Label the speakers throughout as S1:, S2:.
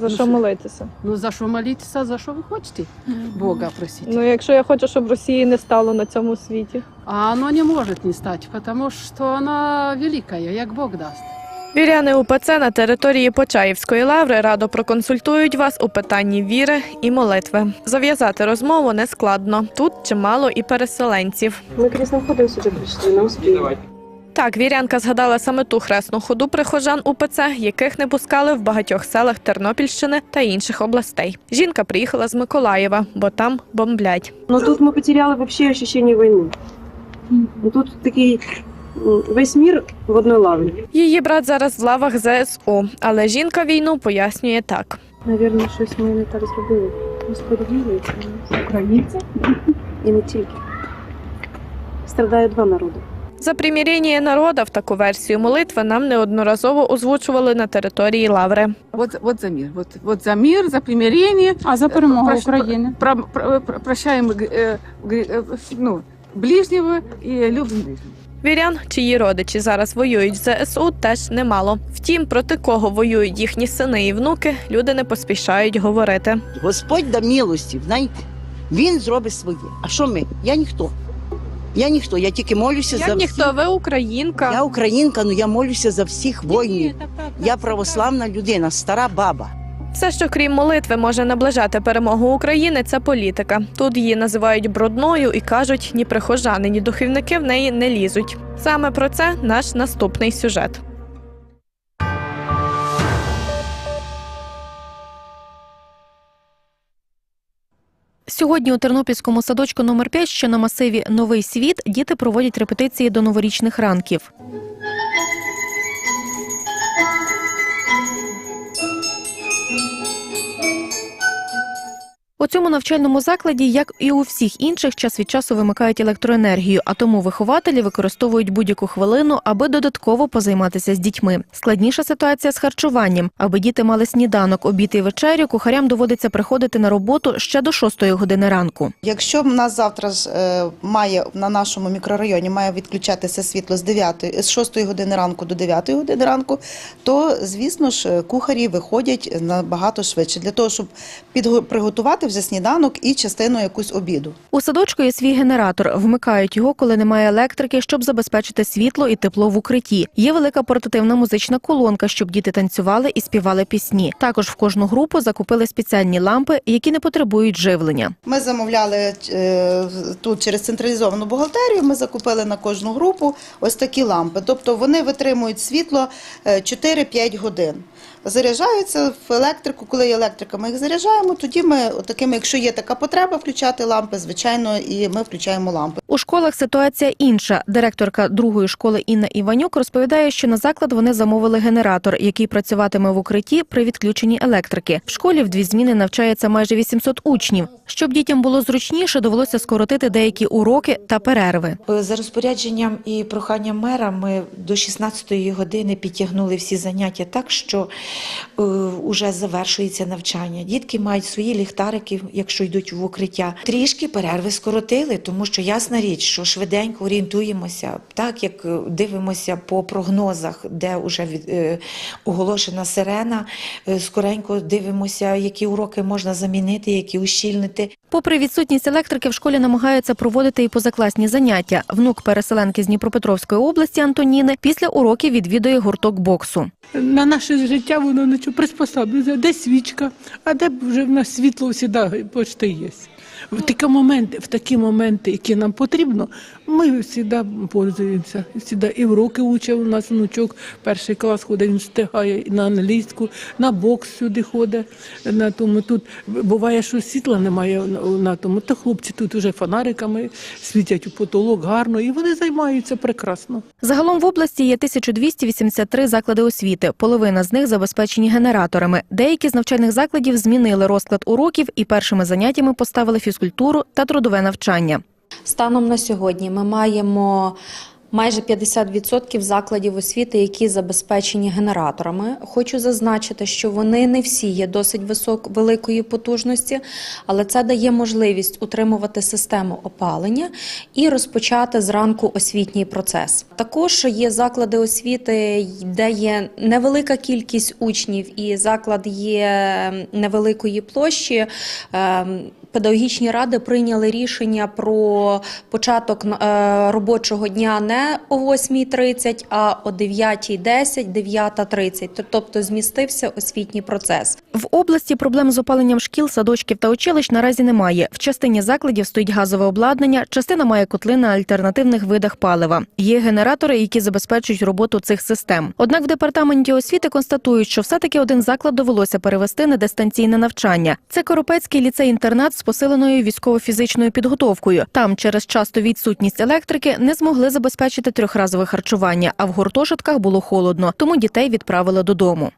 S1: За
S2: Ну,
S1: що
S2: що?
S1: молитися?
S2: Ну за що молитися, за що ви хочете Бога просить.
S1: Ну, якщо я хочу, щоб Росії не стало на цьому світі.
S2: А оно не может не стать, потому что она великая, як Бог даст.
S3: Віряни УПЦ на території Почаївської лаври радо проконсультують вас у питанні віри і молитви. Зав'язати розмову не складно. Тут чимало і переселенців.
S4: Ми крісним ходом сюди прийшли, на успіх.
S3: Так, вірянка згадала саме ту хресну ходу прихожан УПЦ, яких не пускали в багатьох селах Тернопільщини та інших областей. Жінка приїхала з Миколаєва, бо там бомблять.
S4: Ну тут ми потеряли вообще ощущение війни. Ну, Тут такий весь мір в одній лаві.
S3: Її брат зараз в лавах ЗСУ, але жінка війну пояснює так.
S4: Навірно, щось ми не так зробили. На. Українці? І не тільки. Страдає два народи.
S3: За примирення народа в таку версію молитви нам неодноразово озвучували на території лаври.
S5: Вот, вот за мир. Вот, вот за мир, за примирение.
S6: А за перемогу
S5: Прош-
S6: України.
S5: Про, про- про- прощаем э, гре- э, ну, ближнего и любим ближнего.
S3: Вірян, чиї родичі зараз воюють в ЗСУ, теж немало. Втім, проти кого воюють їхні сини і внуки, люди не поспішають говорити.
S7: Господь да милості, знаєте, він зробить своє. А що ми? Я ніхто. Я ніхто, я тільки молюся за
S3: Як
S7: всіх.
S3: ніхто, ви українка.
S7: Я українка, але я молюся за всіх воїнів. Я православна людина, стара баба.
S3: Все, що крім молитви може наближати перемогу України, це політика. Тут її називають брудною і кажуть, ні прихожани, ні духовники в неї не лізуть. Саме про це наш наступний сюжет.
S8: Сьогодні у Тернопільському садочку номер 5, що на масиві Новий світ, діти проводять репетиції до новорічних ранків. У цьому навчальному закладі, як і у всіх інших, час від часу вимикають електроенергію, а тому вихователі використовують будь-яку хвилину, аби додатково позайматися з дітьми. Складніша ситуація з харчуванням. Аби діти мали сніданок, обід і вечерю, кухарям доводиться приходити на роботу ще до 6 години ранку.
S9: Якщо в нас завтра ж, е, має на нашому мікрорайоні має відключатися світло з 9, з 6 години ранку до 9 години ранку, то звісно ж кухарі виходять набагато швидше для того, щоб приготувати вже сніданок і частину якусь обіду.
S8: У садочку є свій генератор. Вмикають його, коли немає електрики, щоб забезпечити світло і тепло в укритті. Є велика портативна музична колонка, щоб діти танцювали і співали пісні. Також в кожну групу закупили спеціальні лампи, які не потребують живлення.
S9: Ми замовляли е, тут через централізовану бухгалтерію. Ми закупили на кожну групу ось такі лампи. Тобто вони витримують світло е, 4-5 годин. Заряджаються в електрику. Коли є електрика, ми їх заряджаємо. Тоді ми такими, якщо є така потреба включати лампи, звичайно, і ми включаємо лампи.
S8: У школах ситуація інша. Директорка другої школи Інна Іванюк розповідає, що на заклад вони замовили генератор, який працюватиме в укритті при відключенні електрики. В школі в дві зміни навчається майже 800 учнів. Щоб дітям було зручніше, довелося скоротити деякі уроки та перерви.
S10: Е, За розпорядженням і проханням мера ми до 16-ї години підтягнули всі заняття так, що е, уже завершується навчання. Дітки мають свої ліхтарики, якщо йдуть в укриття. Трішки перерви скоротили, тому що ясна річ, що швиденько орієнтуємося, так як е, дивимося по прогнозах, де вже е, оголошена сирена, е, скоренько дивимося, які уроки можна замінити, які ущільнити.
S8: Попри відсутність електрики, в школі намагаються проводити і позакласні заняття. Внук переселенки з Дніпропетровської області Антоніни після уроків відвідує гурток боксу.
S11: На наше життя воно чому приспособлюється. Де свічка, а де вже в нас світло завжди почти є. В такі моменти, в такі моменти, які нам потрібно, ми завжди пользуємося. Завжди і уроки учив у нас внучок, перший клас ходить, він встигає на англійську, на бокс сюди ходить. На тому тут буває, що світла немає на- тому. То хлопці тут вже фонариками світять у потолок гарно, і вони займаються прекрасно.
S8: Загалом в області є 1283 заклади освіти. Половина з них забезпечені генераторами. Деякі з навчальних закладів змінили розклад уроків і першими заняттями поставили фізкультуру та трудове навчання.
S12: Станом на сьогодні ми маємо
S6: Майже 50% закладів освіти, які забезпечені генераторами. Хочу зазначити, що вони не всі є досить висок, великої потужності, але це дає можливість утримувати систему опалення і розпочати зранку освітній процес. Також є заклади освіти, де є невелика кількість учнів, і заклад є невеликої площі. Педагогічні ради прийняли рішення про початок е, робочого дня не о 8.30, а о 9.10, 9.30, тобто змістився освітній процес.
S8: В області проблем з опаленням шкіл, садочків та училищ наразі немає. В частині закладів стоїть газове обладнання, частина має котли на альтернативних видах палива. Є генератори, які забезпечують роботу цих систем. Однак в департаменті освіти констатують, що все-таки один заклад довелося перевести на дистанційне навчання. Це Коропецький ліцей-інтернат з посиленою військово-фізичною підготовкою. Там через часто відсутність електрики не змогли забезпечити трьохразове харчування, а в гуртожитках було холодно, тому дітей відправили додому.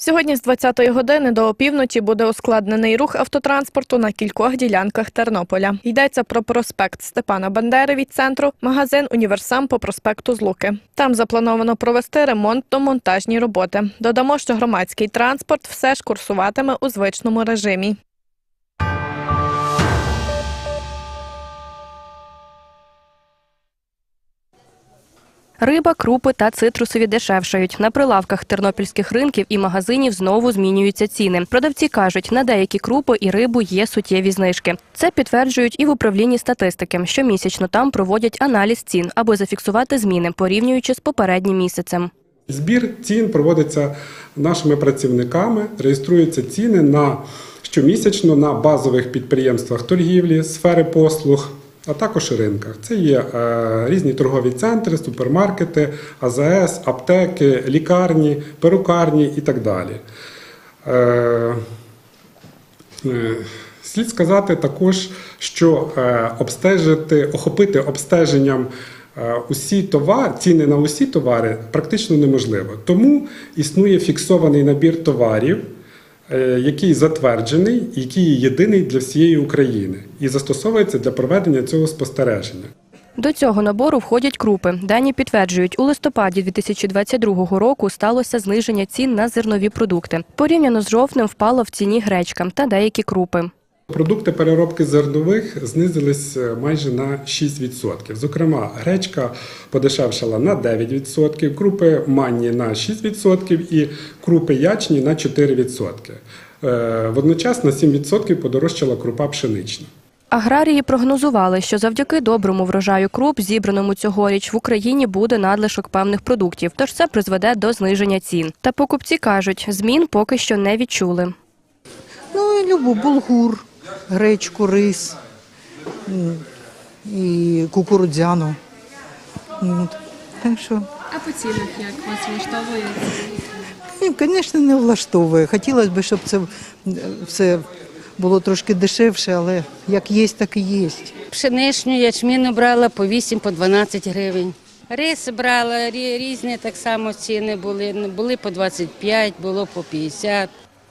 S3: Сьогодні з 20-ї години до опівночі буде ускладнений рух автотранспорту на кількох ділянках Тернополя. Йдеться про проспект Степана Бандери від центру, магазин Універсам по проспекту Злуки. Там заплановано провести ремонтно-монтажні роботи. Додамо, що громадський транспорт все ж курсуватиме у звичному режимі.
S12: Риба, крупи та цитрусові дешевшають. На прилавках тернопільських ринків і магазинів знову змінюються ціни. Продавці кажуть, на деякі крупи і рибу є суттєві знижки. Це підтверджують і в управлінні статистики. Щомісячно там проводять аналіз цін, аби зафіксувати зміни, порівнюючи з попереднім місяцем.
S13: Збір цін проводиться нашими працівниками, реєструються ціни на щомісячно на базових підприємствах торгівлі, сфери послуг, а також ринках. Це є е, різні торгові центри, супермаркети, АЗС, аптеки, лікарні, перукарні і так далі. Е, е, Слід сказати також, що обстежити, охопити обстеженням усі товари, ціни на усі товари практично неможливо. Тому існує фіксований набір товарів, який затверджений, який єдиний для всієї України і застосовується для проведення цього спостереження.
S12: До цього набору входять крупи. Дані підтверджують, у листопаді 2022 року сталося зниження цін на зернові продукти. Порівняно з жовтнем впала в ціні гречка та деякі крупи.
S13: Продукти переробки зернових знизились е, майже на 6%. Зокрема, гречка подешевшала на 9%, крупи манні на 6% і крупи ячні на 4%. Е, Водночас на 7% подорожчала крупа пшенична.
S12: Аграрії прогнозували, що завдяки доброму врожаю круп, зібраному цьогоріч в Україні буде надлишок певних продуктів, тож це призведе до зниження цін. Та покупці кажуть, змін поки що не відчули.
S14: Ну, я люблю булгур, гречку, рис і кукурудзяну. От. Так що,
S15: А по цінах як вас влаштовує?
S14: ні, звісно, не влаштовує. Хотілося б, щоб це все було трошки дешевше, але як є, так і є.
S16: Пшеничну ячміну брала по 8 по 12 гривень. Рис брала різні так само ціни були. Були по 25, було по 50.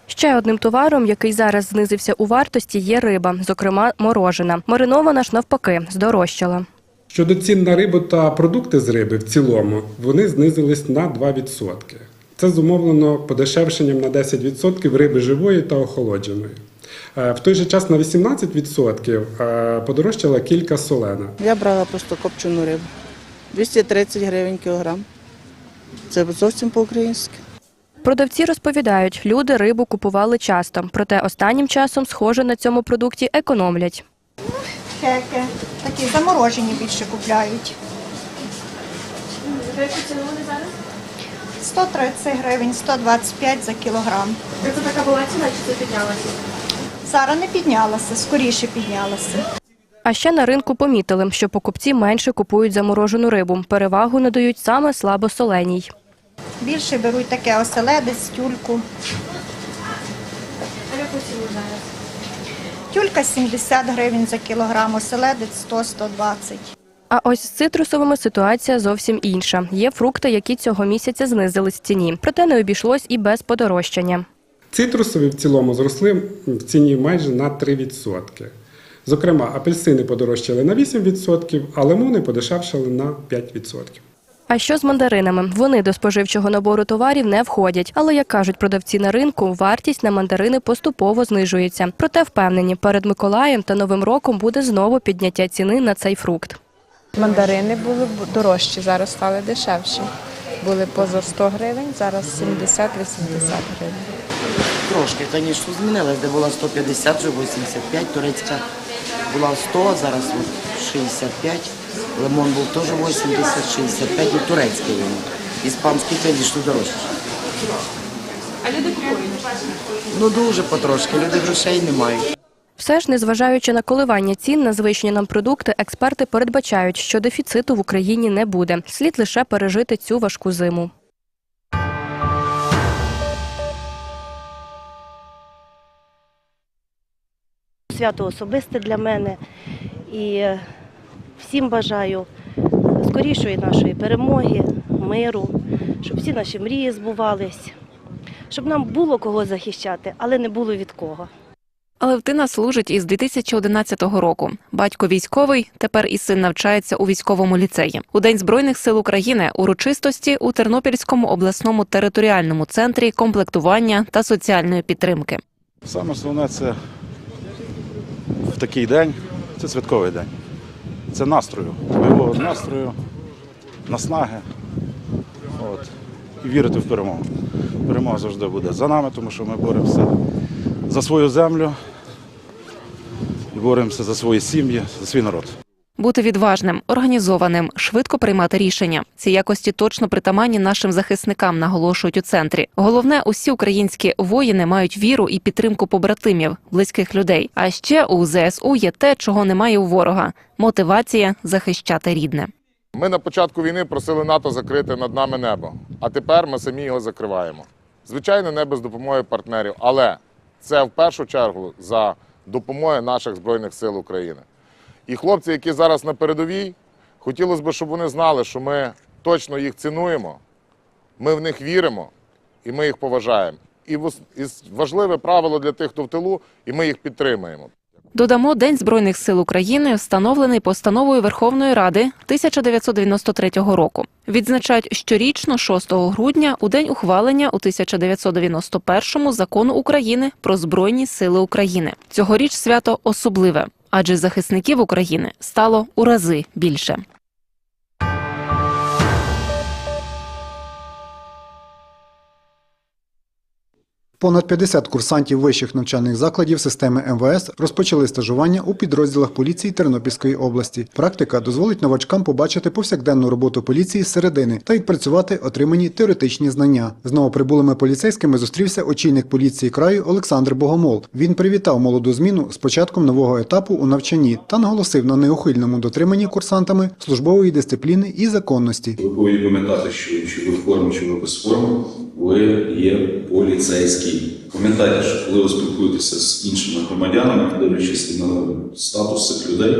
S12: Ще одним товаром, який зараз знизився у вартості, є риба, зокрема морожена. Маринована ж навпаки здорожчала.
S13: Щодо цін на рибу та продукти з риби в цілому, вони знизились на 2%. Це зумовлено подешевшенням на 10% риби живої та охолодженої. Е, В той же час на 18% е, подорожчала кілька солена.
S17: Я брала просто копчену рибу. 230 гривень кілограм. Це зовсім по-українськи.
S12: Продавці розповідають, люди рибу купували часто, проте останнім часом, схоже, на цьому продукті економлять.
S18: Кеки. Такі заморожені більше купляють.
S15: Яку ціну вони зараз?
S18: 130 гривень, 125 за кілограм.
S15: Це така була ціна, чи це піднялася?
S18: Зараз не піднялася, скоріше піднялася.
S12: А ще на ринку помітили, що покупці менше купують заморожену рибу. Перевагу надають саме слабосоленій.
S18: Більше беруть таке оселедець, тюльку.
S15: А яку ціну зараз?
S18: Тюлька 70 гривень за кілограм, оселедець 100-120.
S12: А ось з цитрусовими ситуація зовсім інша. Є фрукти, які цього місяця знизились в ціні. Проте не обійшлось і без подорожчання.
S13: Цитрусові в цілому зросли в ціні майже на 3%. Зокрема, апельсини подорожчали на 8%, а лимони подешевшали на 5%.
S12: А що з мандаринами? Вони до споживчого набору товарів не входять. Але як кажуть продавці на ринку, вартість на мандарини поступово знижується. Проте впевнені, перед Миколаєм та Новим роком буде знову підняття ціни на цей фрукт.
S1: Мандарини були б дорожчі, зараз стали дешевші. Були поза 100 гривень, зараз 70-80 гривень.
S19: Трошки, звісно, змінилась, де була 150, вже 85, турецька була 100, зараз от 65, лимон був теж 80, 65 і турецький лимон. Іспанський, звісно, дорожче.
S15: А люди купують?
S19: Ну дуже потрошки, люди грошей не мають.
S12: Все ж, незважаючи на коливання цін на звичні нам продукти, експерти передбачають, що дефіциту в Україні не буде. Слід лише пережити цю важку зиму.
S20: Свято особисте для мене і всім бажаю скорішої нашої перемоги, миру, щоб всі наші мрії збувались, щоб нам було кого захищати, але не було від кого.
S21: Алевтина служить із 2011 року. Батько військовий, тепер і син навчається у військовому ліцеї. У День Збройних сил України урочистості у Тернопільському обласному територіальному центрі комплектування та соціальної підтримки.
S22: Саме основне це в такий день, це святковий день. Це настрою, бойового настрою, наснаги. От. І вірити в перемогу. Перемога завжди буде за нами, тому що ми боремося за свою землю і боремося за свої сім'ї, за свій народ.
S21: Бути відважним, організованим, швидко приймати рішення. Ці якості точно притаманні нашим захисникам, наголошують у центрі. Головне, усі українські воїни мають віру і підтримку побратимів, близьких людей. А ще у ЗСУ є те, чого немає у ворога мотивація захищати рідне.
S23: Ми на початку війни просили НАТО закрити над нами небо, а тепер ми самі його закриваємо. Звичайно, не без допомоги партнерів, але це в першу чергу за допомогою наших Збройних сил України. І хлопці, які зараз на передовій, хотілося б, щоб вони знали, що ми точно їх цінуємо, ми в них віримо і ми їх поважаємо. І важливе правило для тих, хто в тилу, і ми їх підтримуємо.
S21: Додамо День Збройних сил України, встановлений постановою Верховної Ради 1993 року. Відзначають щорічно 6 грудня у день ухвалення у 1991 закону України про Збройні сили України. Цьогоріч свято особливе, адже захисників України стало у рази більше.
S24: Понад 50 курсантів вищих навчальних закладів системи МВС розпочали стажування у підрозділах поліції Тернопільської області. Практика дозволить новачкам побачити повсякденну роботу поліції зсередини та відпрацювати отримані теоретичні знання. З новоприбулими поліцейськими зустрівся очільник поліції краю Олександр Богомол. Він привітав молоду зміну з початком нового етапу у навчанні та наголосив на неухильному дотриманні курсантами службової дисципліни і законності.
S25: Ви повинні пам'ятати, що чи ви формі, чи ви без форми, ви є поліцейський. Пам'ятайте, що коли ви спілкуєтеся з іншими громадянами, дивлячись на статус цих людей,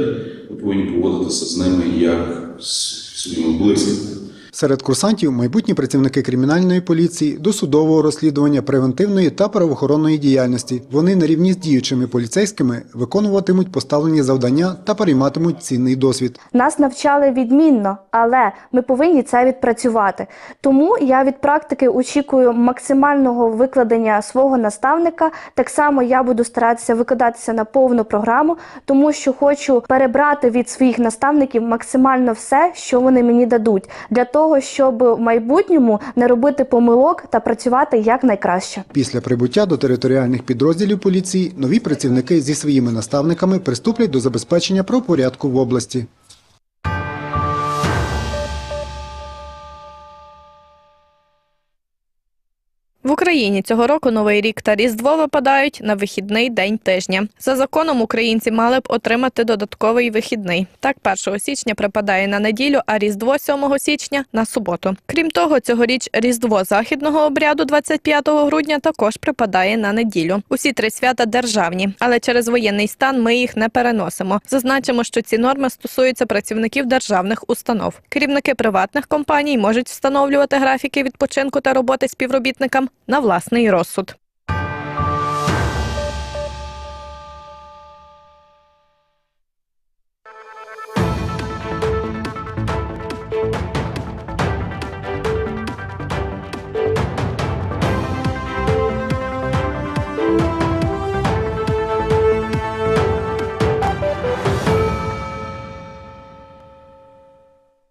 S25: ви повинні поводитися з ними як з своїми близькими.
S24: Серед курсантів майбутні працівники кримінальної поліції, досудового розслідування, превентивної та правоохоронної діяльності. Вони на рівні з діючими поліцейськими виконуватимуть поставлені завдання та перейматимуть цінний досвід.
S26: Нас навчали відмінно, але ми повинні це відпрацювати. Тому я від практики очікую максимального викладення свого наставника. Так само я буду старатися викладатися на повну програму, тому що хочу перебрати від своїх наставників максимально все, що вони мені дадуть, для того, щоб в майбутньому не робити помилок та працювати якнайкраще.
S24: Після прибуття до територіальних підрозділів поліції нові працівники зі своїми наставниками приступлять до забезпечення правопорядку в області.
S3: В Україні цього року Новий рік та Різдво випадають на вихідний день тижня. За законом українці мали б отримати додатковий вихідний. Так, 1 січня припадає на неділю, а Різдво 7 січня на суботу. Крім того, цьогоріч Різдво західного обряду 25 грудня також припадає на неділю. Усі три свята державні, але через воєнний стан ми їх не переносимо. Зазначимо, що ці норми стосуються працівників державних установ. Керівники приватних компаній можуть встановлювати графіки відпочинку та роботи співробітникам на власний розсуд.